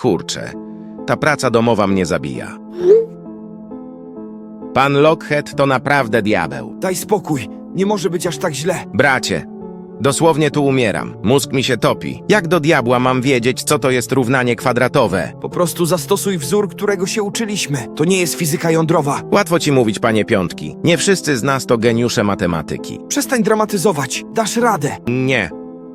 Kurczę, ta praca domowa mnie zabija. Pan Lockhead to naprawdę diabeł. Daj spokój, nie może być aż tak źle. Bracie, dosłownie tu umieram. Mózg mi się topi. Jak do diabła mam wiedzieć, co to jest równanie kwadratowe? Po prostu zastosuj wzór, którego się uczyliśmy. To nie jest fizyka jądrowa. Łatwo ci mówić, panie Piątki. Nie wszyscy z nas to geniusze matematyki. Przestań dramatyzować, dasz radę. Nie,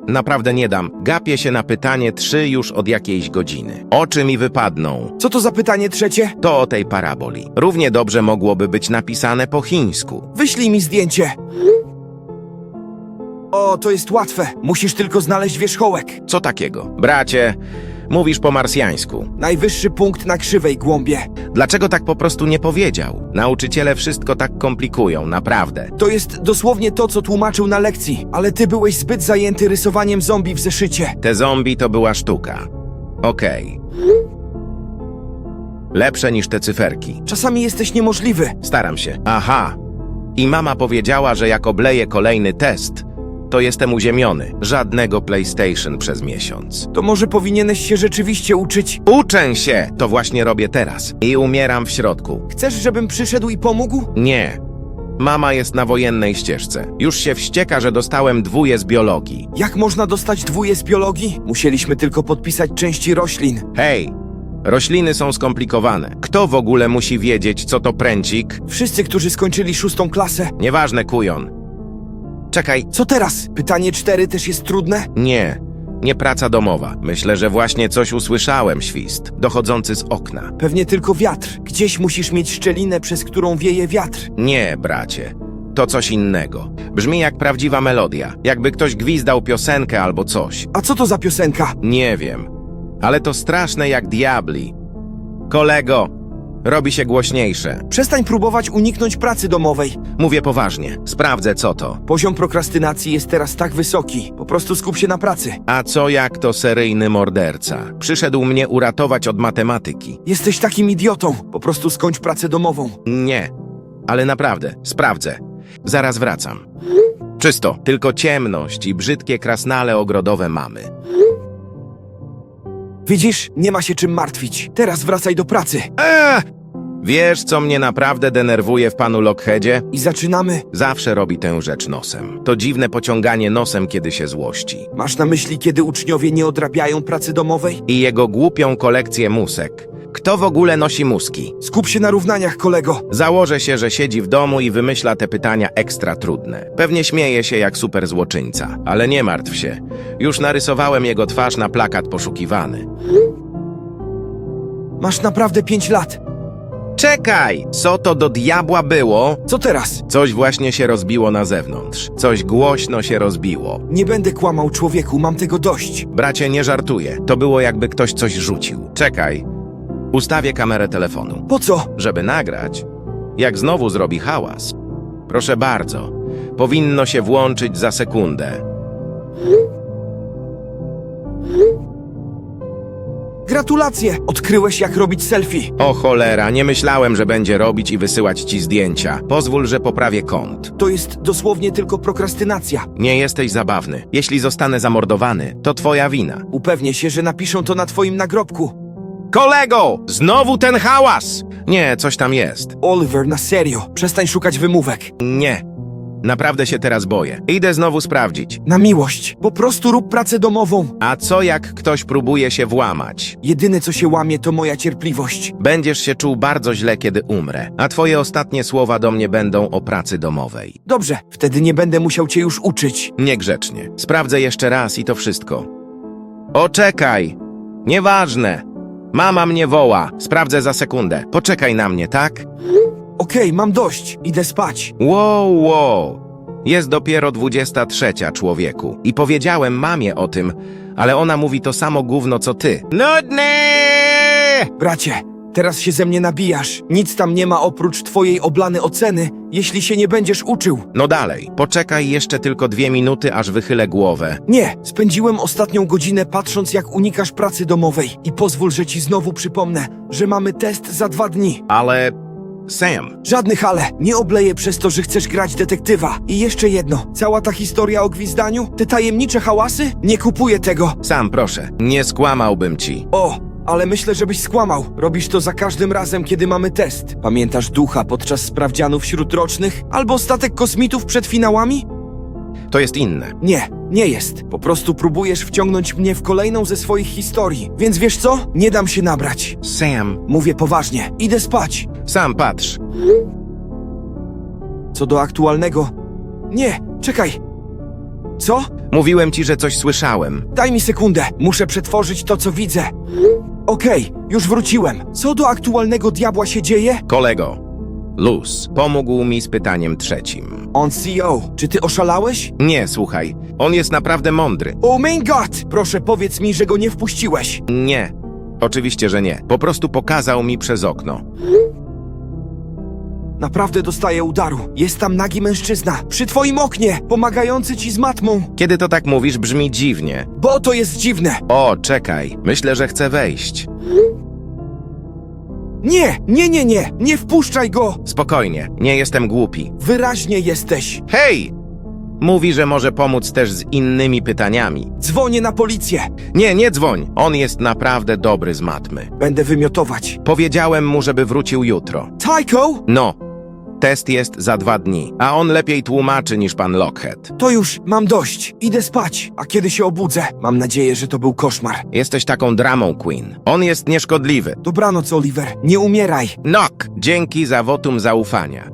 naprawdę nie dam. Gapię się na pytanie trzy już od jakiejś godziny. Oczy mi wypadną. Co to za pytanie trzecie? To o tej paraboli. Równie dobrze mogłoby być napisane po chińsku. Wyślij mi zdjęcie. O, to jest łatwe. Musisz tylko znaleźć wierzchołek. Co takiego? Bracie, mówisz po marsjańsku. Najwyższy punkt na krzywej głąbie. Dlaczego tak po prostu nie powiedział? Nauczyciele wszystko tak komplikują, naprawdę. To jest dosłownie to, co tłumaczył na lekcji, ale ty byłeś zbyt zajęty rysowaniem zombie w zeszycie. Te zombie to była sztuka. Okej. Lepsze niż te cyferki. Czasami jesteś niemożliwy. Staram się. Aha. I mama powiedziała, że jak obleję kolejny test, to jestem uziemiony. Żadnego PlayStation przez miesiąc. To może powinieneś się rzeczywiście uczyć. Uczę się! To właśnie robię teraz. I umieram w środku. Chcesz, żebym przyszedł i pomógł? Nie. Mama jest na wojennej ścieżce. Już się wścieka, że dostałem dwóje z biologii. Jak można dostać dwóje z biologii? Musieliśmy tylko podpisać części roślin. Hej! Rośliny są skomplikowane. Kto w ogóle musi wiedzieć, co to pręcik? Wszyscy, którzy skończyli szóstą klasę. Nieważne, kujon. Czekaj, Co teraz? Pytanie cztery też jest trudne? nie. Nie praca domowa. Myślę, że właśnie coś usłyszałem, świst, dochodzący z okna. Pewnie tylko wiatr. Gdzieś musisz mieć szczelinę, przez którą wieje wiatr. Nie, bracie. To coś innego. Brzmi jak prawdziwa melodia. Jakby ktoś gwizdał piosenkę albo coś. A co to za piosenka? Nie wiem. Ale to straszne jak diabli. Kolego, robi się głośniejsze. Przestań próbować uniknąć pracy domowej. Mówię poważnie. Sprawdzę, co to. Poziom prokrastynacji jest teraz tak wysoki. Po prostu skup się na pracy. A co jak to seryjny morderca? Przyszedł mnie uratować od matematyki. Jesteś takim idiotą. Po prostu skończ pracę domową. Nie, ale naprawdę, sprawdzę. Zaraz wracam. Czysto, tylko ciemność i brzydkie krasnale ogrodowe mamy. Widzisz? Nie ma się czym martwić. Teraz wracaj do pracy. Eee! Wiesz, co mnie naprawdę denerwuje w panu Lockheadzie? I zaczynamy. Zawsze robi tę rzecz nosem. To dziwne pociąganie nosem, kiedy się złości. Masz na myśli, kiedy uczniowie nie odrabiają pracy domowej? I jego głupią kolekcję musek. Kto w ogóle nosi muski? Skup się na równaniach, kolego. Założę się, że siedzi w domu i wymyśla te pytania ekstra trudne. Pewnie śmieje się jak super złoczyńca, ale nie martw się. Już narysowałem jego twarz na plakat poszukiwany. Masz naprawdę pięć lat. Czekaj! Co to do diabła było? Co teraz? Coś właśnie się rozbiło na zewnątrz. Coś głośno się rozbiło. Nie będę kłamał człowieku, mam tego dość. Bracie, nie żartuję. To było jakby ktoś coś rzucił. Czekaj. Ustawię kamerę telefonu. Po co? żeby nagrać, jak znowu zrobi hałas. Proszę bardzo, powinno się włączyć za sekundę. Gratulacje! Odkryłeś, jak robić selfie. O cholera, nie myślałem, że będzie robić i wysyłać ci zdjęcia. Pozwól, że poprawię kąt. To jest dosłownie tylko prokrastynacja. Nie jesteś zabawny. Jeśli zostanę zamordowany, to twoja wina. Upewnię się, że napiszą to na twoim nagrobku. Kolego! Znowu ten hałas! Nie, coś tam jest. Oliver, na serio. Przestań szukać wymówek. Nie. Naprawdę się teraz boję. Idę znowu sprawdzić. Na miłość. Po prostu rób pracę domową. A co jak ktoś próbuje się włamać? Jedyne, co się łamie, to moja cierpliwość. Będziesz się czuł bardzo źle, kiedy umrę, a twoje ostatnie słowa do mnie będą o pracy domowej. Dobrze, wtedy nie będę musiał cię już uczyć. Niegrzecznie. Sprawdzę jeszcze raz i to wszystko. Oczekaj! Nieważne! Mama mnie woła. Sprawdzę za sekundę. Poczekaj na mnie, tak? Okej, mam dość. Idę spać. Wow, wow. Jest dopiero 23, człowieku. I powiedziałem mamie o tym, ale ona mówi to samo gówno co ty. Nudne! Bracie, teraz się ze mnie nabijasz. Nic tam nie ma oprócz twojej oblane oceny, jeśli się nie będziesz uczył. No dalej, poczekaj jeszcze tylko dwie minuty, aż wychylę głowę. Nie, spędziłem ostatnią godzinę patrząc, jak unikasz pracy domowej. I pozwól, że ci znowu przypomnę, że mamy test za dwa dni. Ale... Sam, Żadnych ale. Nie obleję przez to, że chcesz grać detektywa. I jeszcze jedno. Cała ta historia o gwizdaniu? Te tajemnicze hałasy? Nie kupuję tego. sam proszę, nie skłamałbym ci. O, ale myślę, żebyś skłamał. Robisz to za każdym razem, kiedy mamy test. Pamiętasz ducha podczas sprawdzianów śródrocznych? Albo statek kosmitów przed finałami? To jest inne. Nie, nie jest. Po prostu próbujesz wciągnąć mnie w kolejną ze swoich historii. Więc wiesz co? Nie dam się nabrać. Sam, Mówię poważnie. Idę spać. sam patrz. Co do aktualnego... Nie, czekaj. Co? Mówiłem ci, że coś słyszałem. Daj mi sekundę. Muszę przetworzyć to, co widzę. Okej, już wróciłem. Co do aktualnego diabła się dzieje? Kolego, Luz, pomógł mi z pytaniem trzecim. On CEO. Czy ty oszalałeś? Nie, słuchaj, on jest naprawdę mądry. Oh my god! Proszę powiedz mi, że go nie wpuściłeś. Nie, oczywiście, że nie. Po prostu pokazał mi przez okno. Naprawdę dostaję udaru. Jest tam nagi mężczyzna. Przy twoim oknie, pomagający ci z matmą. Kiedy to tak mówisz, brzmi dziwnie. Bo to jest dziwne. O, czekaj, myślę, że chcę wejść. Nie, nie, nie, nie. Nie wpuszczaj go. Spokojnie, nie jestem głupi. Wyraźnie jesteś. Hej! Mówi, że może pomóc też z innymi pytaniami. Dzwonię na policję. Nie, nie dzwoń. On jest naprawdę dobry z matmy. Będę wymiotować. Powiedziałem mu, żeby wrócił jutro. Tycho? No, test jest za dwa dni, a on lepiej tłumaczy niż pan Lockhead. To już, mam dość. Idę spać. A kiedy się obudzę? Mam nadzieję, że to był koszmar. Jesteś taką dramą, Queen. On jest nieszkodliwy. Dobranoc, Oliver. Nie umieraj. Nok, dzięki za wotum zaufania.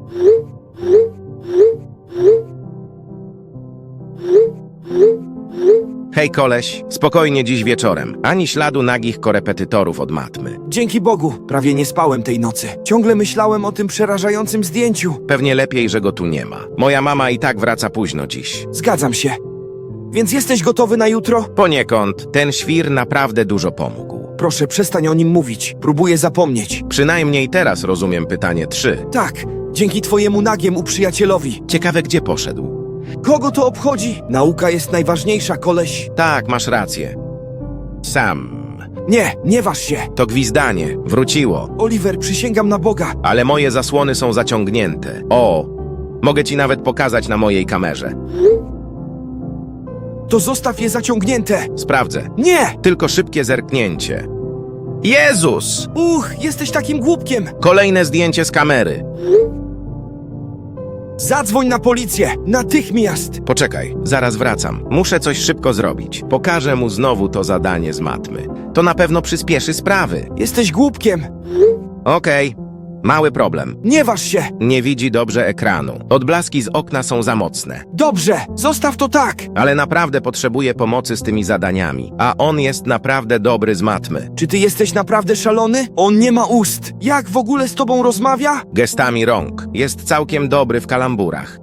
Hej koleś, spokojnie dziś wieczorem. Ani śladu nagich korepetytorów od matmy. Dzięki Bogu, prawie nie spałem tej nocy. Ciągle myślałem o tym przerażającym zdjęciu. Pewnie lepiej, że go tu nie ma. Moja mama i tak wraca późno dziś. Zgadzam się. Więc jesteś gotowy na jutro? Poniekąd ten świr naprawdę dużo pomógł. Proszę, przestań o nim mówić. Próbuję zapomnieć. Przynajmniej teraz rozumiem pytanie 3. Tak, dzięki twojemu nagiemu przyjacielowi. Ciekawe, gdzie poszedł. Kogo to obchodzi? Nauka jest najważniejsza, koleś. Tak, masz rację. Sam. Nie, nie waż się. To gwizdanie. Wróciło. Oliver, przysięgam na Boga. Ale moje zasłony są zaciągnięte. O! Mogę ci nawet pokazać na mojej kamerze. To zostaw je zaciągnięte. Sprawdzę. Nie! Tylko szybkie zerknięcie. Jezus! Uch, jesteś takim głupkiem. Kolejne zdjęcie z kamery. Zadzwoń na policję. Natychmiast. Poczekaj, zaraz wracam. Muszę coś szybko zrobić. Pokażę mu znowu to zadanie z matmy. To na pewno przyspieszy sprawy. Jesteś głupkiem. Okej. Mały problem. Nie waż się. Nie widzi dobrze ekranu. Odblaski z okna są za mocne. Dobrze, zostaw to tak. Ale naprawdę potrzebuje pomocy z tymi zadaniami. A on jest naprawdę dobry z matmy. Czy ty jesteś naprawdę szalony? On nie ma ust. Jak w ogóle z tobą rozmawia? Gestami rąk. Jest całkiem dobry w kalamburach.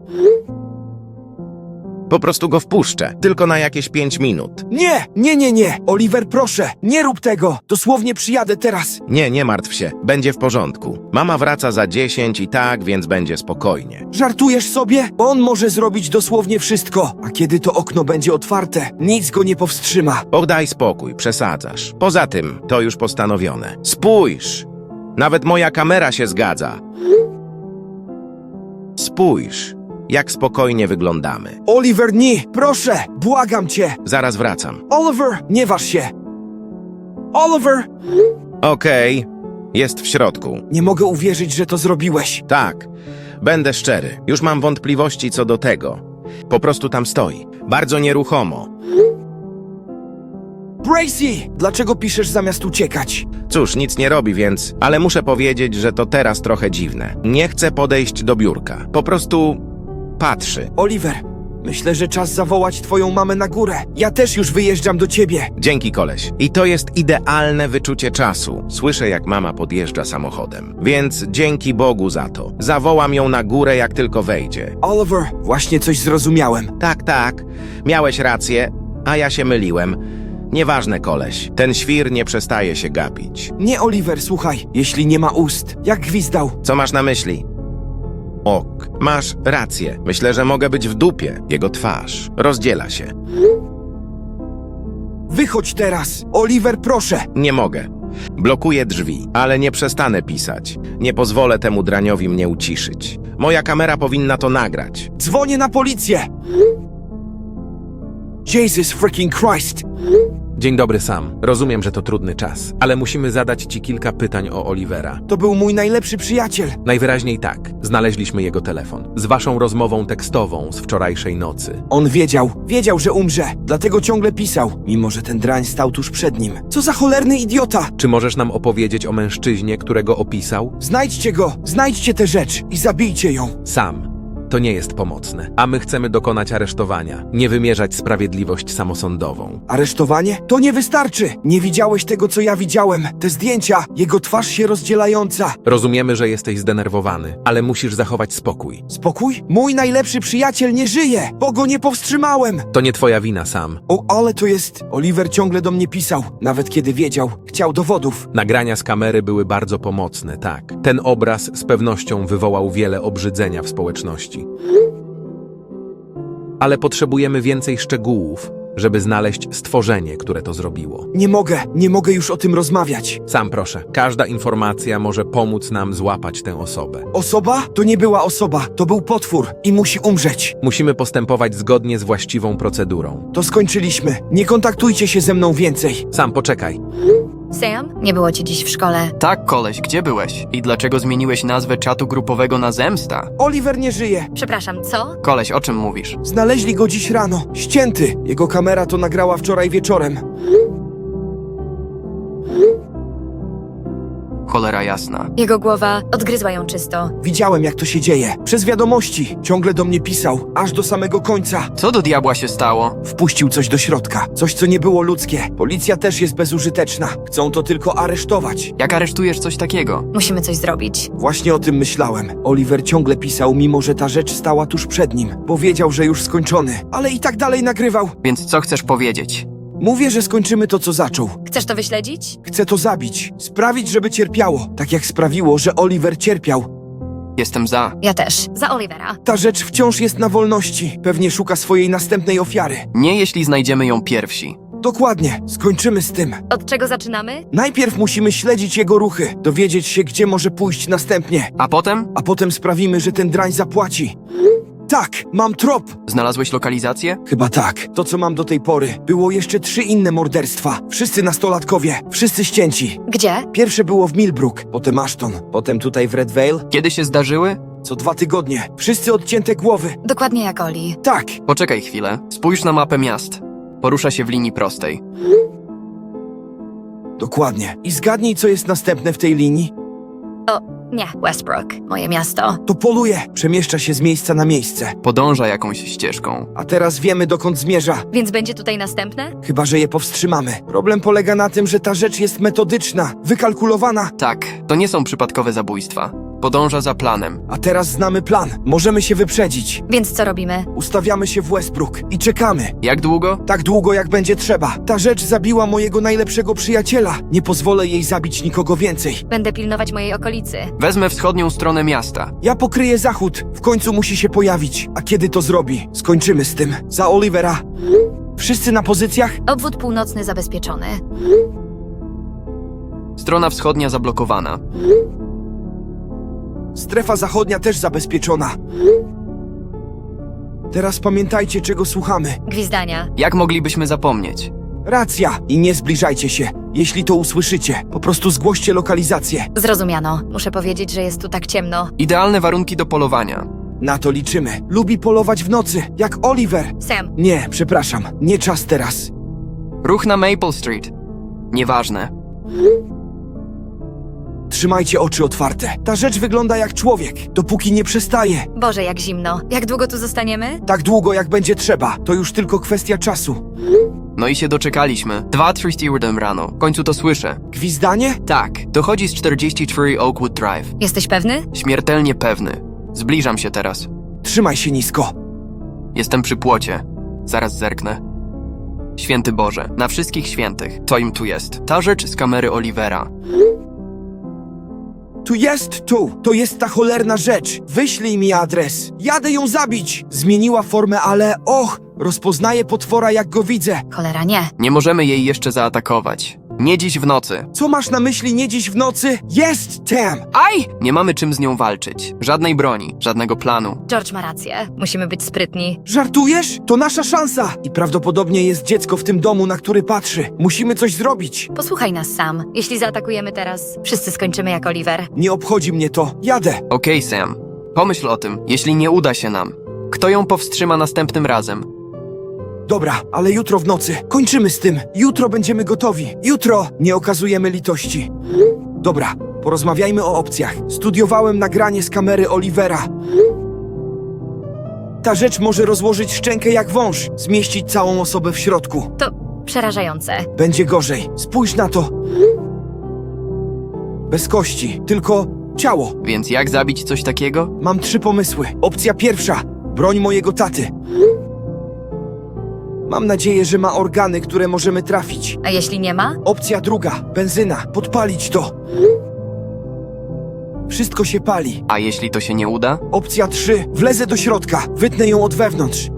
Po prostu go wpuszczę. Tylko na jakieś pięć minut. Nie, nie, nie, nie. Oliver, proszę, nie rób tego. Dosłownie przyjadę teraz. Nie, nie martw się. Będzie w porządku. Mama wraca za dziesięć i tak, więc będzie spokojnie. Żartujesz sobie? On może zrobić dosłownie wszystko. A kiedy to okno będzie otwarte, nic go nie powstrzyma. Och, daj spokój, przesadzasz. Poza tym, to już postanowione. Spójrz! Nawet moja kamera się zgadza. Spójrz, jak spokojnie wyglądamy. Oliver, nie, proszę, błagam cię. Zaraz wracam. Oliver, nie waż się. Oliver! Okej, jest w środku. Nie mogę uwierzyć, że to zrobiłeś. Tak, będę szczery. Już mam wątpliwości co do tego. Po prostu tam stoi. Bardzo nieruchomo. Bracy! Dlaczego piszesz zamiast uciekać? Cóż, nic nie robi, więc... Ale muszę powiedzieć, że to teraz trochę dziwne. Nie chcę podejść do biurka. Po prostu... patrzy. Oliver, myślę, że czas zawołać twoją mamę na górę. Ja też już wyjeżdżam do ciebie. Dzięki, koleś. I to jest idealne wyczucie czasu. Słyszę, jak mama podjeżdża samochodem. Więc dzięki Bogu za to. Zawołam ją na górę, jak tylko wejdzie. Oliver, właśnie coś zrozumiałem. Tak, tak. Miałeś rację, a ja się myliłem. Nieważne, koleś. Ten świr nie przestaje się gapić. Nie, Oliver, słuchaj, jeśli nie ma ust, jak gwizdał. Co masz na myśli? Ok, masz rację. Myślę, że mogę być w dupie. Jego twarz rozdziela się. Wychodź teraz! Oliver, proszę! Nie mogę. Blokuję drzwi, ale nie przestanę pisać. Nie pozwolę temu draniowi mnie uciszyć. Moja kamera powinna to nagrać. Dzwonię na policję! Jesus freaking Christ! Dzień dobry, Sam. Rozumiem, że to trudny czas, ale musimy zadać ci kilka pytań o Olivera. To był mój najlepszy przyjaciel. Najwyraźniej tak. Znaleźliśmy jego telefon. Z waszą rozmową tekstową z wczorajszej nocy. On wiedział, wiedział, że umrze, dlatego ciągle pisał, mimo że ten drań stał tuż przed nim. Co za cholerny idiota! Czy możesz nam opowiedzieć o mężczyźnie, którego opisał? Znajdźcie go, znajdźcie tę rzecz i zabijcie ją. Sam. To nie jest pomocne, a my chcemy dokonać aresztowania, nie wymierzać sprawiedliwość samosądową. Aresztowanie? To nie wystarczy! Nie widziałeś tego, co ja widziałem. Te zdjęcia, jego twarz się rozdzielająca. Rozumiemy, że jesteś zdenerwowany, ale musisz zachować spokój. Spokój? Mój najlepszy przyjaciel nie żyje, bo go nie powstrzymałem. To nie twoja wina, Sam. O, ale to jest... Oliver ciągle do mnie pisał, nawet kiedy wiedział. Chciał dowodów. Nagrania z kamery były bardzo pomocne, tak. Ten obraz z pewnością wywołał wiele obrzydzenia w społeczności. Ale potrzebujemy więcej szczegółów, żeby znaleźć stworzenie, które to zrobiło. Nie mogę, nie mogę już o tym rozmawiać. Sam proszę, każda informacja może pomóc nam złapać tę osobę. Osoba? To nie była osoba, to był potwór i musi umrzeć. Musimy postępować zgodnie z właściwą procedurą. To skończyliśmy. Nie kontaktujcie się ze mną więcej. Sam poczekaj. Sam? Nie było cię dziś w szkole. Tak, koleś, gdzie byłeś? I dlaczego zmieniłeś nazwę czatu grupowego na Zemsta? Oliver nie żyje. Przepraszam, co? Koleś, o czym mówisz? Znaleźli go dziś rano. Ścięty. Jego kamera to nagrała wczoraj wieczorem. Cholera jasna. Jego głowa odgryzła ją czysto. Widziałem, jak to się dzieje. Przez wiadomości. Ciągle do mnie pisał. Aż do samego końca. Co do diabła się stało? Wpuścił coś do środka. Coś, co nie było ludzkie. Policja też jest bezużyteczna. Chcą to tylko aresztować. Jak aresztujesz coś takiego? Musimy coś zrobić. Właśnie o tym myślałem. Oliver ciągle pisał, mimo że ta rzecz stała tuż przed nim. Bo wiedział, że już skończony. Ale i tak dalej nagrywał. Więc co chcesz powiedzieć? Mówię, że skończymy to, co zaczął. Chcesz to wyśledzić? Chcę to zabić. Sprawić, żeby cierpiało. Tak jak sprawiło, że Oliver cierpiał. Jestem za. Ja też. Za Olivera. Ta rzecz wciąż jest na wolności. Pewnie szuka swojej następnej ofiary. Nie jeśli znajdziemy ją pierwsi. Dokładnie. Skończymy z tym. Od czego zaczynamy? Najpierw musimy śledzić jego ruchy, dowiedzieć się, gdzie może pójść następnie, A potem? a potem sprawimy, że ten drań zapłaci. Tak, mam trop. Znalazłeś lokalizację? Chyba tak. To, co mam do tej pory. Było jeszcze trzy inne morderstwa. Wszyscy nastolatkowie. Wszyscy ścięci. Gdzie? Pierwsze było w Millbrook, potem Ashton, potem tutaj w Red Vale. Kiedy się zdarzyły? Co dwa tygodnie. Wszyscy odcięte głowy. Dokładnie jak Oli. Tak, Poczekaj chwilę. Spójrz na mapę miast. Porusza się w linii prostej. dokładnie. I zgadnij, co jest następne w tej linii. Nie, Westbrook. Moje miasto. To poluje. Przemieszcza się z miejsca na miejsce. Podąża jakąś ścieżką. A teraz wiemy, dokąd zmierza. Więc będzie tutaj następne? Chyba, że je powstrzymamy. Problem polega na tym, że ta rzecz jest metodyczna, wykalkulowana, Tak, to nie są przypadkowe zabójstwa. Podąża za planem. a teraz znamy plan. Możemy się wyprzedzić. Więc co robimy? Ustawiamy się w Westbrook i czekamy. Jak długo? Tak długo, jak będzie trzeba. Ta rzecz zabiła mojego najlepszego przyjaciela. Nie pozwolę jej zabić nikogo więcej. Będę pilnować mojej okolicy. Wezmę wschodnią stronę miasta. Ja pokryję zachód. W końcu musi się pojawić. A kiedy to zrobi? Skończymy z tym. Za Olivera. Wszyscy na pozycjach? Obwód północny zabezpieczony. Strona wschodnia zablokowana. Strefa zachodnia też zabezpieczona. Teraz pamiętajcie, czego słuchamy. Gwizdania. Jak moglibyśmy zapomnieć? Racja! I nie zbliżajcie się. Jeśli to usłyszycie, po prostu zgłoście lokalizację. Zrozumiano. Muszę powiedzieć, że jest tu tak ciemno. Idealne warunki do polowania. Na to liczymy. Lubi polować w nocy, jak Oliver. Sam. Nie, przepraszam, nie czas teraz. Ruch na Maple Street. Nieważne. Trzymajcie oczy otwarte. Ta rzecz wygląda jak człowiek, dopóki nie przestaje. Boże, jak zimno. Jak długo tu zostaniemy? Tak długo, jak będzie trzeba. To już tylko kwestia czasu. No i się doczekaliśmy. 2-3 stewardem rano. W końcu to słyszę. Gwizdanie? Tak, dochodzi z 44 Oakwood Drive. Jesteś pewny? Śmiertelnie pewny. Zbliżam się teraz. Trzymaj się nisko. Jestem przy płocie. Zaraz zerknę. Święty Boże, na wszystkich świętych. Co im tu jest? Ta rzecz z kamery Olivera. Tu jest tu. To jest ta cholerna rzecz. Wyślij mi adres. Jadę ją zabić. Zmieniła formę, ale och, rozpoznaję potwora jak go widzę. Cholera, nie. Nie możemy jej jeszcze zaatakować. Nie dziś w nocy. Co masz na myśli nie dziś w nocy? Jest, Tam! Aj! Nie mamy czym z nią walczyć. Żadnej broni, żadnego planu. George ma rację. Musimy być sprytni. Żartujesz? To nasza szansa! I prawdopodobnie jest dziecko w tym domu, na który patrzy. Musimy coś zrobić. Posłuchaj nas sam. Jeśli zaatakujemy teraz, wszyscy skończymy jak Oliver. Nie obchodzi mnie to. Jadę. Okej, Sam. Pomyśl o tym, jeśli nie uda się nam. Kto ją powstrzyma następnym razem? Dobra, ale jutro w nocy. Kończymy z tym. Jutro będziemy gotowi. Jutro nie okazujemy litości. Dobra, porozmawiajmy o opcjach. Studiowałem nagranie z kamery Olivera. Ta rzecz może rozłożyć szczękę jak wąż, zmieścić całą osobę w środku. To przerażające. Będzie gorzej. Spójrz na to. Bez kości, tylko ciało. Więc jak zabić coś takiego? Mam trzy pomysły. Opcja pierwsza: broń mojego taty. Mam nadzieję, że ma organy, które możemy trafić. A jeśli nie ma? Opcja druga: benzyna. Podpalić to. Wszystko się pali. A jeśli to się nie uda? Opcja trzy: wlezę do środka, wytnę ją od wewnątrz.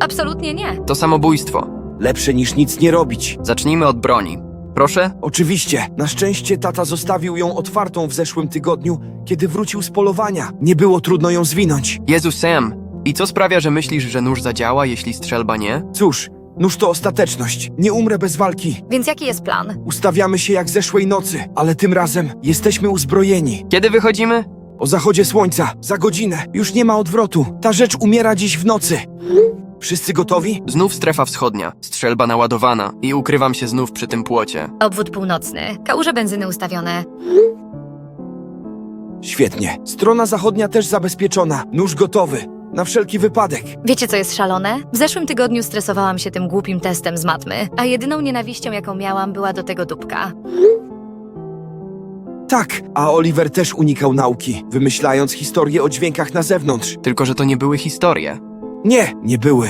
Absolutnie nie. To samobójstwo. Lepsze niż nic nie robić. Zacznijmy od broni. Proszę? Oczywiście, na szczęście tata zostawił ją otwartą w zeszłym tygodniu, kiedy wrócił z polowania. Nie było trudno ją zwinąć. Jezu, Sam. I co sprawia, że myślisz, że nóż zadziała, jeśli strzelba nie? Cóż, nóż to ostateczność. Nie umrę bez walki. Więc jaki jest plan? Ustawiamy się jak zeszłej nocy, ale tym razem jesteśmy uzbrojeni. Kiedy wychodzimy? O zachodzie słońca, za godzinę, już nie ma odwrotu. Ta rzecz umiera dziś w nocy. Wszyscy gotowi? Znów strefa wschodnia, strzelba naładowana i ukrywam się znów przy tym płocie. Obwód północny. Kałuże benzyny ustawione. Świetnie. Strona zachodnia też zabezpieczona. Nóż gotowy. Na wszelki wypadek. Wiecie, co jest szalone? W zeszłym tygodniu stresowałam się tym głupim testem z matmy, a jedyną nienawiścią, jaką miałam, była do tego dupka. Tak, a Oliver też unikał nauki, wymyślając historie o dźwiękach na zewnątrz. Tylko, że to nie były historie. Nie, nie były.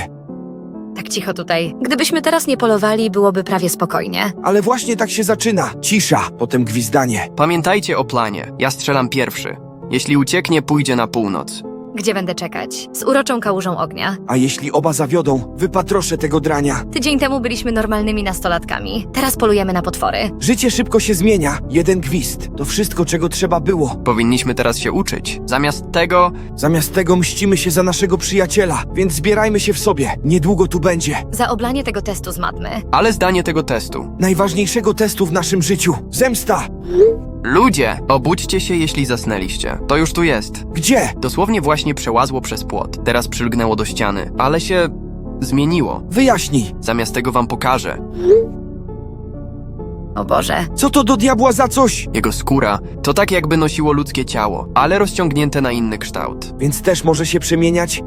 Tak cicho tutaj. Gdybyśmy teraz nie polowali, byłoby prawie spokojnie. Ale właśnie tak się zaczyna. Cisza, potem gwizdanie. Pamiętajcie o planie. Ja strzelam pierwszy. Jeśli ucieknie, pójdzie na północ. Gdzie będę czekać? Z uroczą kałużą ognia. A jeśli oba zawiodą, wypatroszę tego drania. Tydzień temu byliśmy normalnymi nastolatkami. Teraz polujemy na potwory. Życie szybko się zmienia. Jeden gwizd. To wszystko, czego trzeba było. Powinniśmy teraz się uczyć. Zamiast tego, Zamiast tego mścimy się za naszego przyjaciela, więc zbierajmy się w sobie. Niedługo tu będzie. Za oblanie tego testu z matmy. ale zdanie tego testu. Najważniejszego testu w naszym życiu. Zemsta! Ludzie, obudźcie się, jeśli zasnęliście. To już tu jest. Gdzie? Dosłownie właśnie przełazło przez płot. Teraz przylgnęło do ściany, ale się zmieniło. Wyjaśnij. Zamiast tego wam pokażę. O Boże. Co to do diabła za coś? Jego skóra to tak jakby nosiło ludzkie ciało, ale rozciągnięte na inny kształt. Więc też może się przemieniać?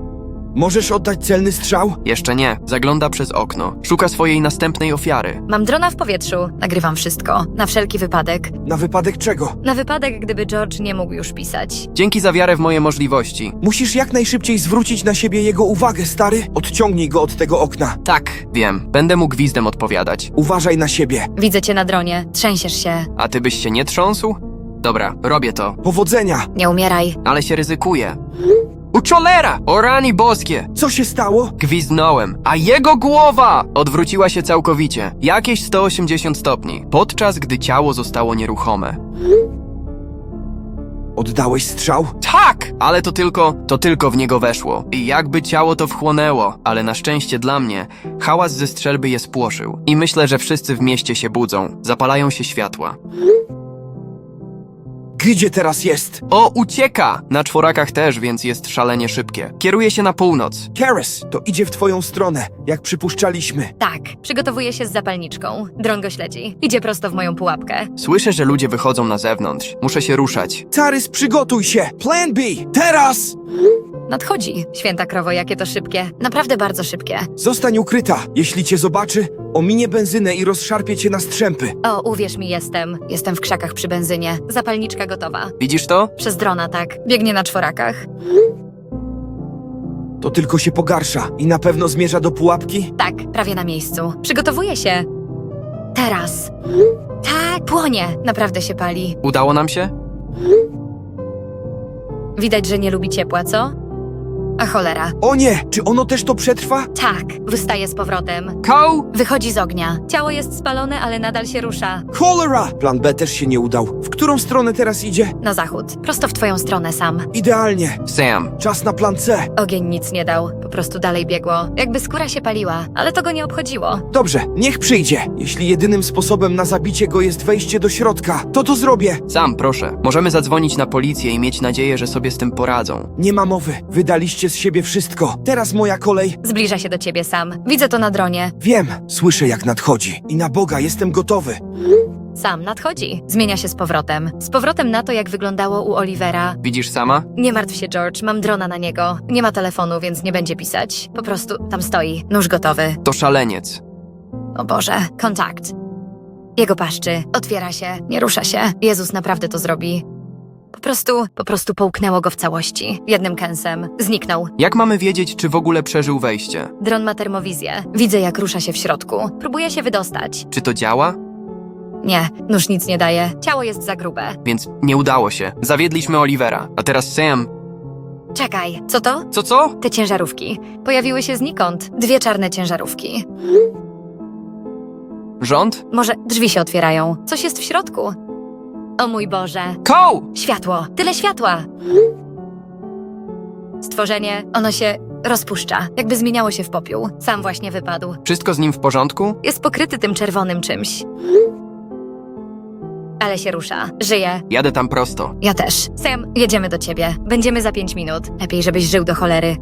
Możesz oddać celny strzał? Jeszcze nie. Zagląda przez okno. Szuka swojej następnej ofiary. Mam drona w powietrzu. Nagrywam wszystko. Na wszelki wypadek. Na wypadek czego? Na wypadek, gdyby George nie mógł już pisać. Dzięki za wiarę w moje możliwości. Musisz jak najszybciej zwrócić na siebie jego uwagę, stary. Odciągnij go od tego okna. Tak, wiem. Będę mu gwizdem odpowiadać. Uważaj na siebie. Widzę cię na dronie. Trzęsiesz się. A ty byś się nie trząsł? Dobra, robię to. Powodzenia! Nie umieraj. Ale się ryzykuje. U cholera! O rani boskie! Co się stało? Gwizdnąłem, a jego głowa odwróciła się całkowicie, jakieś 180 stopni, podczas gdy ciało zostało nieruchome. Oddałeś strzał? Tak! Ale to tylko, to tylko w niego weszło. I jakby ciało to wchłonęło, ale na szczęście dla mnie, hałas ze strzelby je spłoszył. I myślę, że wszyscy w mieście się budzą, zapalają się światła. Gdzie teraz jest? O, ucieka! Na czworakach też, więc jest szalenie szybkie. Kieruje się na północ. Karis, to idzie w twoją stronę, jak przypuszczaliśmy. Tak. Przygotowuję się z zapalniczką. Dron go śledzi. Idzie prosto w moją pułapkę. Słyszę, że ludzie wychodzą na zewnątrz. Muszę się ruszać. Carys, przygotuj się! Plan B! Teraz! Nadchodzi. Święta krowo, jakie to szybkie. Naprawdę bardzo szybkie. Zostań ukryta. Jeśli cię zobaczy, ominie benzynę i rozszarpie cię na strzępy. O, uwierz mi, jestem. Jestem w krzakach przy benzynie. Zapalniczka gotowa. Widzisz to? Przez drona, tak. Biegnie na czworakach. To tylko się pogarsza i na pewno zmierza do pułapki? Tak, prawie na miejscu. Przygotowuję się. Teraz. Tak, płonie. Naprawdę się pali. Udało nam się? Widać, że nie lubi ciepła, co? A cholera. O nie, czy ono też to przetrwa? Tak, wystaje z powrotem. Koł! Wychodzi z ognia. Ciało jest spalone, ale nadal się rusza. Cholera! Plan B też się nie udał. W którą stronę teraz idzie? Na zachód. Prosto w twoją stronę, Sam. Idealnie. Sam, Czas na plan C. Ogień nic nie dał. Po prostu dalej biegło. Jakby skóra się paliła. Ale to go nie obchodziło. Dobrze, niech przyjdzie. Jeśli jedynym sposobem na zabicie go jest wejście do środka, to to zrobię. Sam, proszę. Możemy zadzwonić na policję i mieć nadzieję, że sobie z tym poradzą. Nie ma mowy. Wydaliście z siebie wszystko. Teraz moja kolej. Zbliża się do ciebie, Sam. Widzę to na dronie. Wiem, słyszę jak nadchodzi. I na Boga jestem gotowy. Sam nadchodzi. Zmienia się z powrotem. Z powrotem na to, jak wyglądało u Olivera. Widzisz sama? Nie martw się, George, mam drona na niego. Nie ma telefonu, więc nie będzie pisać. Po prostu tam stoi. Nóż gotowy. To szaleniec. O Boże, kontakt. Jego paszczy. Otwiera się. Nie rusza się. Jezus naprawdę to zrobi. Po prostu, po prostu połknęło go w całości. Jednym kęsem. Zniknął. Jak mamy wiedzieć, czy w ogóle przeżył wejście? Dron ma termowizję. Widzę, jak rusza się w środku. Próbuje się wydostać. Czy to działa? Nie, nóż nic nie daje. Ciało jest za grube. Więc nie udało się. Zawiedliśmy Olivera. A teraz Sam. Czekaj, co to? Co, co? Te ciężarówki. Pojawiły się znikąd. Dwie czarne ciężarówki. Rząd? Może drzwi się otwierają. Coś jest w środku. O mój Boże. Koł! Światło. Tyle światła. Stworzenie, ono się rozpuszcza. Jakby zmieniało się w popiół. Sam właśnie wypadł. Wszystko z nim w porządku? Jest pokryty tym czerwonym czymś. Ale się rusza. Żyje. Jadę tam prosto. Ja też. Sam, jedziemy do ciebie. Będziemy za pięć minut. Lepiej, żebyś żył do cholery.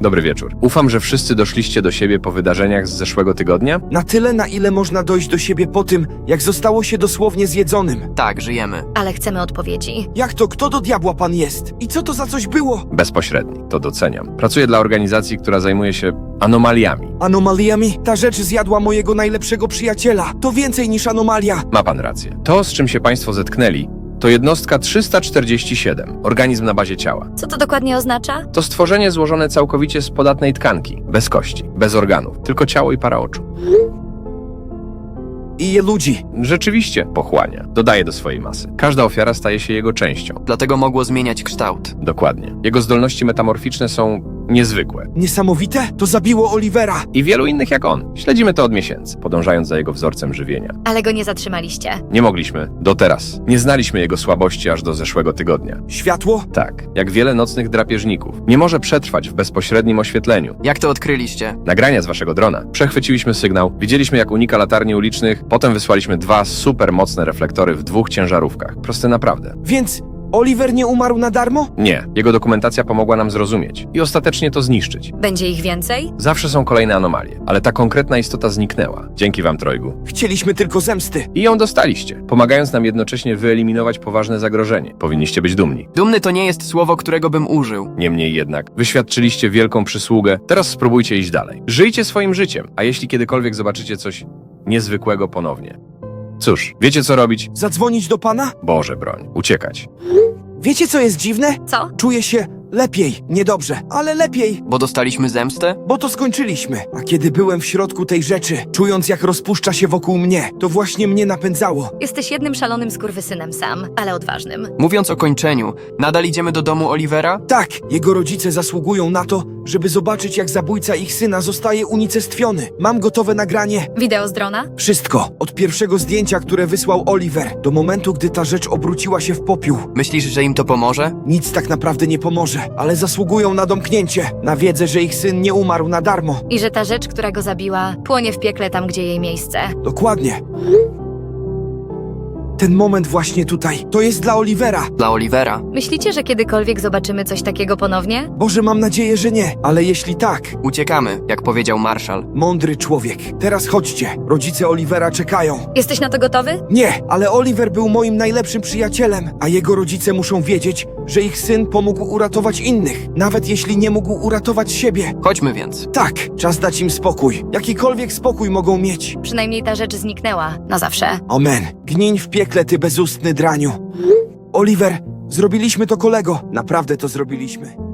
Dobry wieczór. Ufam, że wszyscy doszliście do siebie po wydarzeniach z zeszłego tygodnia? Na tyle, na ile można dojść do siebie po tym, jak zostało się dosłownie zjedzonym. Tak, żyjemy. Ale chcemy odpowiedzi. Jak to, kto do diabła pan jest? I co to za coś było? Bezpośredni, to doceniam. Pracuję dla organizacji, która zajmuje się anomaliami. Anomaliami? Ta rzecz zjadła mojego najlepszego przyjaciela. To więcej niż anomalia. Ma pan rację. To, z czym się państwo zetknęli, to jednostka 347, organizm na bazie ciała. Co to dokładnie oznacza? To stworzenie złożone całkowicie z podatnej tkanki, bez kości, bez organów, tylko ciało i para oczu. I je ludzi. Rzeczywiście pochłania, dodaje do swojej masy. Każda ofiara staje się jego częścią. Dlatego mogło zmieniać kształt. Dokładnie. Jego zdolności metamorficzne są niezwykłe. Niesamowite? To zabiło Olivera. I wielu innych jak on. Śledzimy to od miesięcy, podążając za jego wzorcem żywienia. Ale go nie zatrzymaliście. Nie mogliśmy, do teraz. Nie znaliśmy jego słabości aż do zeszłego tygodnia. Światło? Tak, jak wiele nocnych drapieżników. Nie może przetrwać w bezpośrednim oświetleniu. Jak to odkryliście? Nagrania z waszego drona. Przechwyciliśmy sygnał, widzieliśmy jak unika latarni ulicznych, potem wysłaliśmy dwa super mocne reflektory w dwóch ciężarówkach. Proste naprawdę. Więc Oliver nie umarł na darmo? Nie, jego dokumentacja pomogła nam zrozumieć i ostatecznie to zniszczyć. Będzie ich więcej? Zawsze są kolejne anomalie, ale ta konkretna istota zniknęła. Dzięki wam, Trojgu. Chcieliśmy tylko zemsty. I ją dostaliście, pomagając nam jednocześnie wyeliminować poważne zagrożenie. Powinniście być dumni. Dumny to nie jest słowo, którego bym użył. Niemniej jednak, wyświadczyliście wielką przysługę, teraz spróbujcie iść dalej. Żyjcie swoim życiem, a jeśli kiedykolwiek zobaczycie coś niezwykłego ponownie. Cóż, wiecie co robić? Zadzwonić do pana? Boże broń, uciekać. Wiecie co jest dziwne? Co? Czuję się lepiej. Niedobrze, ale lepiej. Bo dostaliśmy zemstę? Bo to skończyliśmy. A kiedy byłem w środku tej rzeczy, czując jak rozpuszcza się wokół mnie, to właśnie mnie napędzało. Jesteś jednym szalonym skurwysynem sam, ale odważnym. Mówiąc o kończeniu, nadal idziemy do domu Olivera? Tak, jego rodzice zasługują na to, żeby zobaczyć jak zabójca ich syna zostaje unicestwiony. Mam gotowe nagranie. Wideo z drona? Wszystko. Od pierwszego zdjęcia, które wysłał Oliver, do momentu, gdy ta rzecz obróciła się w popiół. Myślisz, że im to pomoże? Nic tak naprawdę nie pomoże, ale zasługują na domknięcie, na wiedzę, że ich syn nie umarł na darmo. I że ta rzecz, która go zabiła, płonie w piekle tam, gdzie jej miejsce. Dokładnie. Ten moment właśnie tutaj, to jest dla Olivera. Dla Olivera. Myślicie, że kiedykolwiek zobaczymy coś takiego ponownie? Boże, mam nadzieję, że nie, ale jeśli tak, Uciekamy, jak powiedział Marszal. mądry człowiek. Teraz chodźcie, rodzice Olivera czekają. Jesteś na to gotowy? Nie, ale Oliver był moim najlepszym przyjacielem, a jego rodzice muszą wiedzieć, że ich syn pomógł uratować innych, nawet jeśli nie mógł uratować siebie. Chodźmy więc. Tak, czas dać im spokój. Jakikolwiek spokój mogą mieć. Przynajmniej ta rzecz zniknęła. Na zawsze. Amen. Gniń w piekle, ty bezustny draniu. Oliver, zrobiliśmy to kolego. Naprawdę to zrobiliśmy.